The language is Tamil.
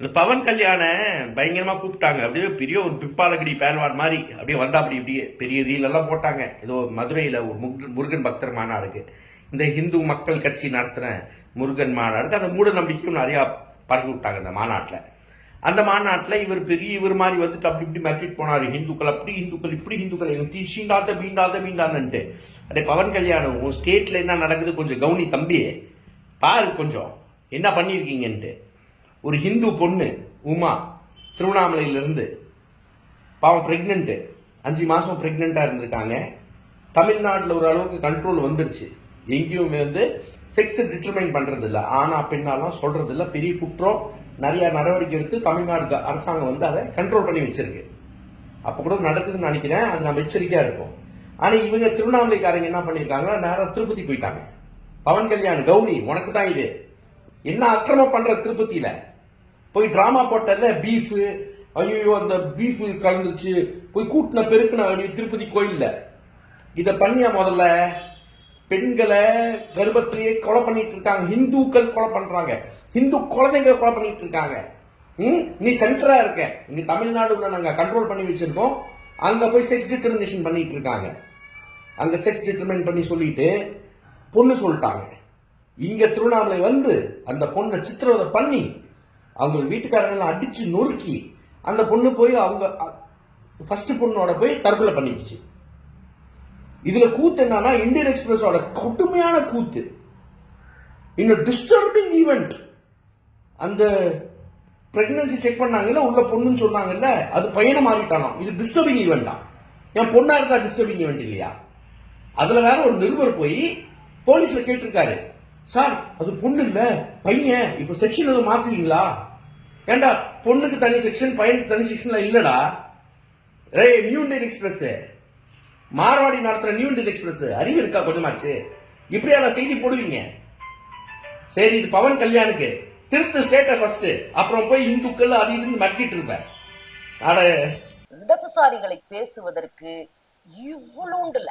இந்த பவன் கல்யாண பயங்கரமா கூப்பிட்டாங்க. அப்படியே பெரிய ஒரு பிப்பாலகடி பேல்வான் மாதிரி அப்படியே வந்தா அப்படி இப்படியே பெரிய ரீலெல்லாம் போட்டாங்க. ஏதோ மதுரையில ஒரு முருகன் முருகன் பக்தர் மாநாடுக்கு. இந்த ஹிந்து மக்கள் கட்சி நடத்தின முருகன் மாநாடுக்கு அந்த மூட நம்பிக்கையும் நிறையா பரவி விட்டாங்க அந்த மாநாட்டில். அந்த மாநாட்டில் இவர் பெரிய இவர் மாதிரி வந்துட்டு அப்படி இப்படி மிரட்டிட்டு போனார். ஹிந்துக்கள் அப்படி ஹிந்துக்கள் இப்படி ஹிந்துக்கள். எங்க சீண்டாத பீண்டாத பீண்டாதன்ட்டு அதே பவன் கல்யாணம் ஸ்டேட்டில் என்ன நடக்குது கொஞ்சம் கவுனி தம்பி. பாரு கொஞ்சம். என்ன பண்ணியிருக்கீங்கன்ட்டு ஒரு ஹிந்து பொண்ணு உமா திருவண்ணாமலையிலிருந்து பாவம் ப்ரெக்னென்ட்டு அஞ்சு மாதம் ப்ரெக்னெண்ட்டாக இருந்திருக்காங்க. தமிழ்நாட்டில் ஒரு அளவுக்கு கண்ட்ரோல் வந்துருச்சு. எங்கேயுமே வந்து செக்ஸ் டிட்டர்மைன் பண்ணுறது இல்லை ஆனா பெண்ணாலாம் சொல்கிறது இல்லை பெரிய குற்றம். நிறையா நடவடிக்கை எடுத்து தமிழ்நாடு அரசாங்கம் வந்து அதை கண்ட்ரோல் பண்ணி வச்சிருக்கு. அப்போ கூட நடக்குதுன்னு நினைக்கிறேன். அது நம்ம எச்சரிக்கையாக இருக்கும் ஆனால் இவங்க திருவண்ணாமலைக்காரங்க என்ன பண்ணியிருக்காங்க? நேராக திருப்பதி போயிட்டாங்க. பவன் கல்யாண் கவுனி உனக்கு தான் இது. என்ன அக்கிரமம் பண்ணுற திருப்பதியில்? போய் ட்ராமா போட்டல பீஃபு ஐயோ அந்த பீஃபு கலந்துச்சு போய் கூட்டின பெருக்குன அப்படி திருப்பதி கோயிலில். இதை பண்ணியா முதல்ல? பெண்களை கர்ப்பத்திலேயே கொலை பண்ணிட்டு இருக்காங்க. ஹிந்துக்கள் கொலை பண்றாங்க. ஹிந்து குழந்தைங்க கொலை பண்ணிட்டு இருக்காங்க. ம்? நீ சென்டரா இருக்க. இங்க தமிழ்நாடுல நாங்க கண்ட்ரோல் பண்ணி வச்சிருக்கோம். அங்க போய் செக்ஸ் டிட்டர்மினேஷன் பண்ணிட்டு இருக்காங்க. அங்க செக்ஸ் டிட்டர்மின் பண்ணி சொல்லிட்டு பொண்ணு சொல்லிட்டாங்க. இங்க திருவண்ணாமலை வந்து அந்த பொண்ணை சித்திரவதை பண்ணி அவங்க வீட்டுக்காரங்களை அடித்து நொறுக்கி அந்த பொண்ணு போய் அவங்க ஃபஸ்ட்டு பொண்ணோட போய் தற்கொலை பண்ணிடுச்சு இதில் கூத்து என்னன்னா இந்தியன் எக்ஸ்பிரஸோட கொடுமையான கூத்து. இன்னும் டிஸ்டர்பிங் ஈவெண்ட் அந்த பிரெக்னன்சி செக் பண்ணாங்கல்ல உள்ள பொண்ணுன்னு சொன்னாங்கல்ல அது பையனை மாறிட்டானோ? இது டிஸ்டர்பிங் ஈவெண்டா என் பொண்ணா இருந்தா டிஸ்டர்பிங் ஈவெண்ட் இல்லையா? அதில் வேற ஒரு நிருபர் போய் போலீஸில் கேட்டிருக்காரு. சார் அது பொண்ணு இல்ல பையன். இப்ப செக்ஷன் எதுவும் மாத்துவீங்களா? ஏண்டா பொண்ணுக்கு தனி செக்ஷன் பையனுக்கு தனி செக்ஷன்ல இல்லடா. ரே நியூ இண்டியன் எக்ஸ்பிரஸ் மார்வாடி நடத்துற நியூ இண்டியன் எக்ஸ்பிரஸ் அறிவு இருக்கா கொஞ்சமாச்சு? இப்படியான செய்தி போடுவீங்க? சரி இது பவன் கல்யாணுக்கு. திருத்த ஸ்டேட்ட ஃபர்ஸ்ட் அப்புறம் போய் இந்துக்கள் அது இதுன்னு மட்டிட்டு இருப்பேன் அட. இடதுசாரிகளை பேசுவதற்கு இவ்வளோண்டுல